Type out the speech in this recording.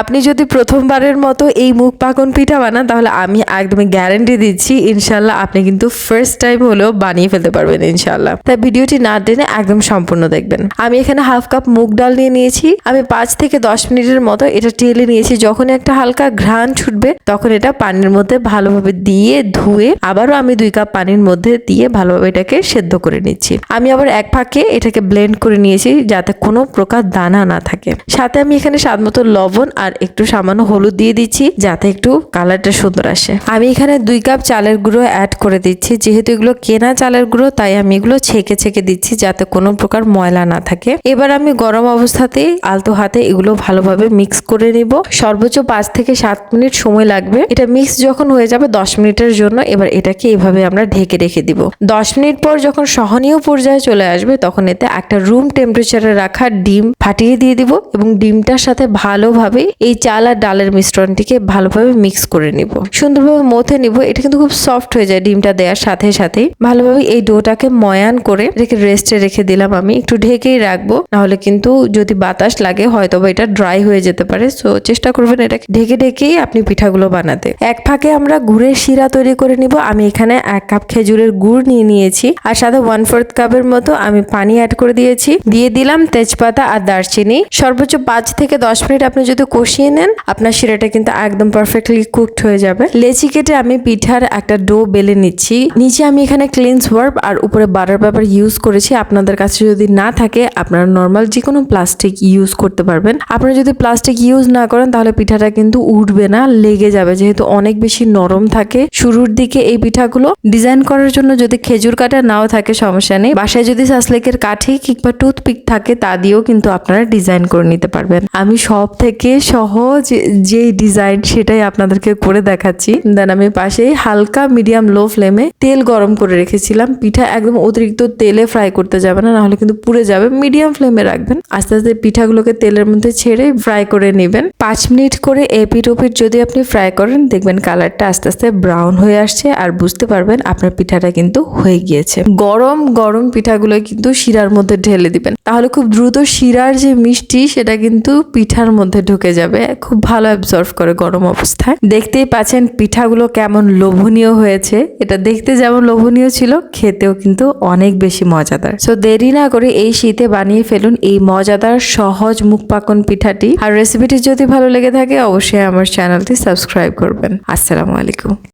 আপনি যদি প্রথমবারের মতো এই মুখ পাকন পিঠা বানান, তাহলে আমি একদমই গ্যারান্টি দিচ্ছি, ইনশাল্লাহ আপনি কিন্তু ফার্স্ট টাইম হলেও বানিয়ে ফেলতে পারবেন, ইনশাল্লাহ। তাই ভিডিওটি না টেনে একদম সম্পূর্ণ দেখবেন। আমি এখানে হাফ কাপ মুগ ডাল নিয়ে নিয়েছি। আমি পাঁচ থেকে দশ মিনিটের মতো এটা টেলে নিয়েছি। যখন একটা হালকা ঘ্রাণ ছুটবে, তখন এটা পানির মধ্যে ভালোভাবে দিয়ে ধুয়ে আবারও আমি দুই কাপ পানির মধ্যে দিয়ে ভালোভাবে এটাকে সেদ্ধ করে নিচ্ছি। আমি আবার এক ফাঁকে এটাকে ব্লেন্ড করে নিয়েছি যাতে কোনো প্রকার দানা না থাকে। সাথে আমি এখানে স্বাদ মতো লবণ আর একটু সামান্য হলুদ দিয়ে দিচ্ছি যাতে একটু কালারটা সুন্দর আসে। আমি এখানে দুই কাপ চালের গুঁড়ো অ্যাড করে দিচ্ছি। যেহেতু এগুলো কেনা চালের গুঁড়ো, তাই আমি এগুলো ছেঁকে ছেঁকে দিচ্ছি যাতে কোনো প্রকার ময়লা না থাকে। এবার আমি গরম অবস্থাতেই আলতো হাতে এগুলো ভালোভাবে মিক্স করে নিব। সর্বোচ্চ পাঁচ থেকে সাত মিনিট সময় লাগবে। এটা মিক্স যখন হয়ে যাবে দশ মিনিটের জন্য, এবার এটাকে এভাবে আমরা ঢেকে রেখে দিব। দশ মিনিট পর যখন সহনীয় পর্যায়ে চলে আসবে, তখন এতে একটা রুম টেম্পারেচারে রাখা ডিম ফাটিয়ে দিয়ে দিব এবং ডিমটার সাথে ভালোভাবে এই চাল আর ডালের মিশ্রণটিকে ভালোভাবে মিক্স করে নিব। সুন্দরভাবে মথে নিব। এটা কিন্তু খুব সফট হয়ে যায় ডিমটা দেওয়ার সাথে সাথে ভালোভাবে এই ডোটাকে ময়ান করে রেখে রেস্টে রেখে দিলাম আমি। একটু ঢেকেই রাখব। নাহলে কিন্তু যদি বাতাস লাগে হয়তো বা এটা ড্রাই হয়ে যেতে পারে। সো চেষ্টা করবেন এটা ঢেকে ঢেকেই আপনি পিঠাগুলো বানাতে। এক ফাঁকে আমরা গুড়ের শিরা তৈরি করে নিব। আমি এখানে এক কাপ খেজুরের গুড় নিয়ে নিয়েছি। আর সাথে ওয়ান ফোর্থ কাপের মতো আমি পানি অ্যাড করে দিয়েছি। দিয়ে দিলাম তেজপাতা আর দারচিনি। সর্বোচ্চ পাঁচ থেকে দশ মিনিট আপনি যদি কষিয়ে নেন। আপনার শিরাটা কিন্তু একদম পারফেক্টলি কুকড হয়ে যাবে। লেচি কেটে আমি পিঠার একটা ডো বেলে নিচ্ছি। নিচে আমি এখানে ক্লিনস ওয়ার্প আর উপরে বাটার পেপার ইউজ করেছি। আপনাদের কাছে যদি না থাকে, আপনারা নর্মাল যে কোনো প্লাস্টিক ইউজ করতে পারবেন। আপনারা যদি প্লাস্টিক ইউজ না করেন, তাহলে পিঠাটা কিন্তু উঠবে না, লেগে যাবে। যেহেতু অনেক বেশি নরম থাকে, শুরুর দিকে এই পিঠাগুলো ডিজাইন করার জন্য যদি খেজুর কাটা নাও থাকে, সমস্যা নেই। বাসায় যদি সাসলেকের কাঠি কিংবা টুথপিক থাকে, তা দিয়েও কিন্তু আপনারা ডিজাইন করে নিতে পারবেন। আমি সব থেকে সহজ যে ডিজাইন সেটাই আপনাদেরকে করে দেখাচ্ছি। দেন আমি পাশেই হালকা মিডিয়াম লো ফ্লেমে তেল গরম করে রেখেছিলাম। পিঠা একদম অতিরিক্ত তেলে ফ্রাই করতে যাবে না, নাহলে কিন্তু পুড়ে যাবে। মিডিয়াম ফ্লেমে রাখবেন। আস্তে আস্তে পিঠাগুলোকে তেলের মধ্যে ছেড়ে ফ্রাই করে নেবেন। পাঁচ মিনিট করে এপিট ওপিট যদি আপনি ফ্রাই করেন, দেখবেন কালারটা আস্তে আস্তে ব্রাউন হয়ে আসছে। আর বুঝতে পারবেন আপনার পিঠাটা কিন্তু হয়ে গিয়েছে। গরম গরম পিঠাগুলো কিন্তু শিরার মধ্যে ঢেলে দিবেন। তাহলে খুব দ্রুত শিরার যে মিষ্টি, সেটা কিন্তু পিঠার মধ্যে ঢুকে যাবে, খুব ভালো অ্যাবজর্ভ করে গরম অবস্থায়। দেখতেই পাচ্ছেন পিঠাগুলো কেমন লোভনীয় হয়েছে। এটা দেখতে যেমন লোভনীয় ছিল, খেতেও কিন্তু অনেক বেশি মজাদার। সো দেরি না করে এই শীতে বানিয়ে ফেলুন এই মজাদার সহজ মুখ পাকন পিঠাটি। আর রেসিপিটি যদি ভালো লেগে থাকে, অবশ্যই আমার চ্যানেলটি সাবস্ক্রাইব করবেন। আসসালামু আলাইকুম।